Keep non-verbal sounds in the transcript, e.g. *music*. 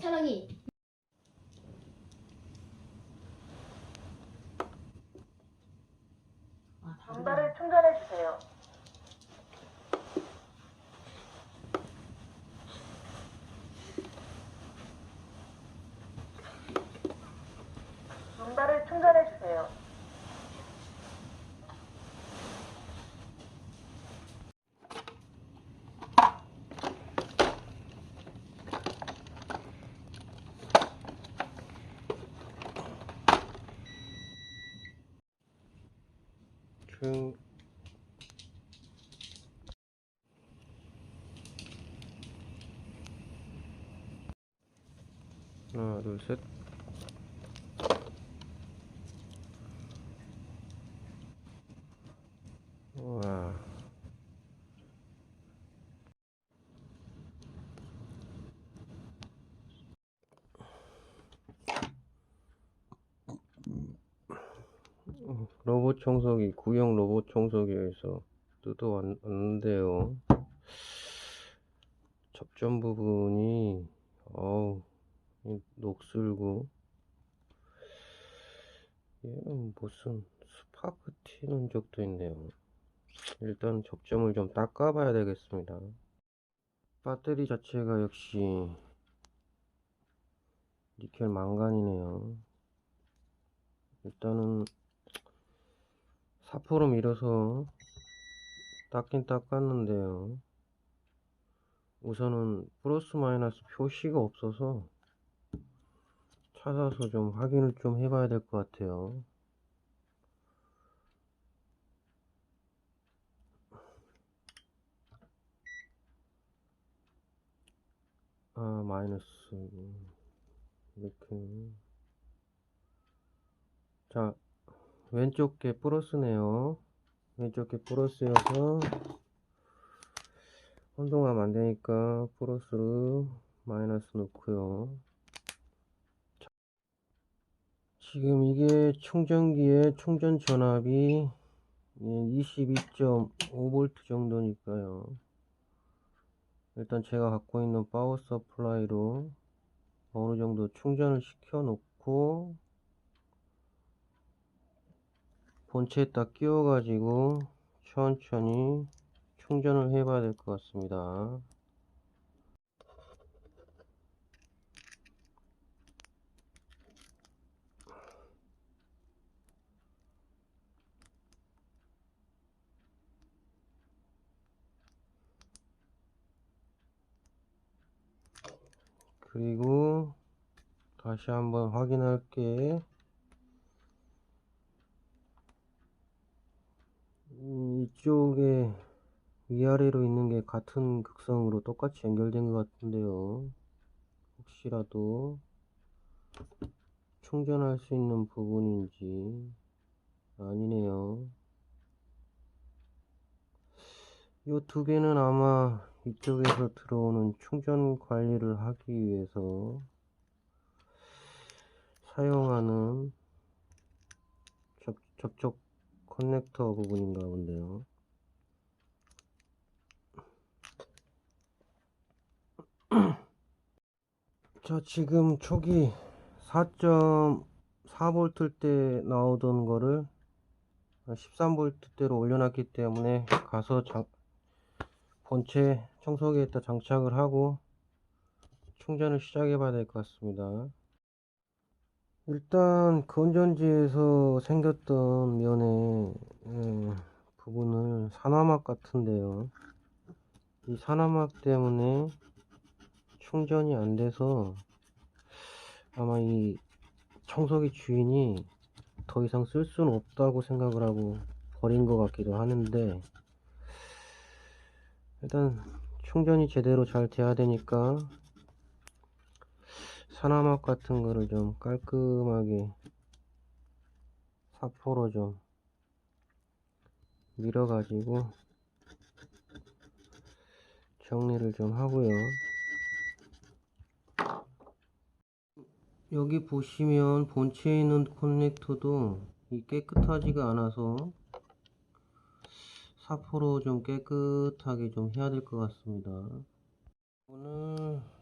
사랑이 아, 다르네. 전달을 충전해 주세요. 전달을 충전해 주세요. 충 하나 둘 로봇 청소기 구형 로봇 청소기에서 뜯어왔는데요. 접점 부분이 어우 이 녹슬고. 얘는 무슨 스파크 튀는 적도 있네요. 일단 접점을 좀 닦아 봐야 되겠습니다. 배터리 자체가 역시 니켈 망간이네요. 일단은 사포로 밀어서 닦긴 닦았는데요. 우선은 플러스 마이너스 표시가 없어서 찾아서 좀 확인을 좀 해봐야 될 것 같아요. 아 마이너스. 이렇게. 자 왼쪽 게 플러스네요. 왼쪽 게 플러스여서 혼동하면 안 되니까 플러스로 마이너스 넣고요. 자, 지금 이게 충전기의 충전 전압이 22.5V 정도니까요. 일단 제가 갖고 있는 파워 서플라이로 어느 정도 충전을 시켜 놓고 본체에다 끼워 가지고 천천히 충전을 해 봐야 될 것 같습니다. 그리고 다시 한번 확인할게 이쪽에 위아래로 있는 게 같은 극성으로 똑같이 연결된 것 같은데요. 혹시라도 충전할 수 있는 부분인지 아니네요. 이 두 개는 아마 이쪽에서 들어오는 충전 관리를 하기 위해서 사용하는 접, 접촉 커넥터 부분인가 본데요. *clears throat* 자 지금 초기 4.4V 때 나오던 거를 13V 대로 올려놨기 때문에 가서 장, 본체 청소기에다 장착을 하고 충전을 시작해 봐야 될 것 같습니다 일단 건전지에서 생겼던 면의 예, 부분을 산화막 같은데요. 이 산화막 때문에 충전이 안 돼서 아마 이 청소기 주인이 더 이상 쓸 수는 없다고 생각을 하고 버린 것 같기도 하는데 일단 충전이 제대로 잘 돼야 되니까 산화막 같은 거를 좀 깔끔하게 사포로 좀 밀어 가지고 정리를 좀 하고요. 여기 보시면 본체에 있는 커넥터도 이 깨끗하지가 않아서 사포로 좀 깨끗하게 좀 해야 될 것 같습니다. 오늘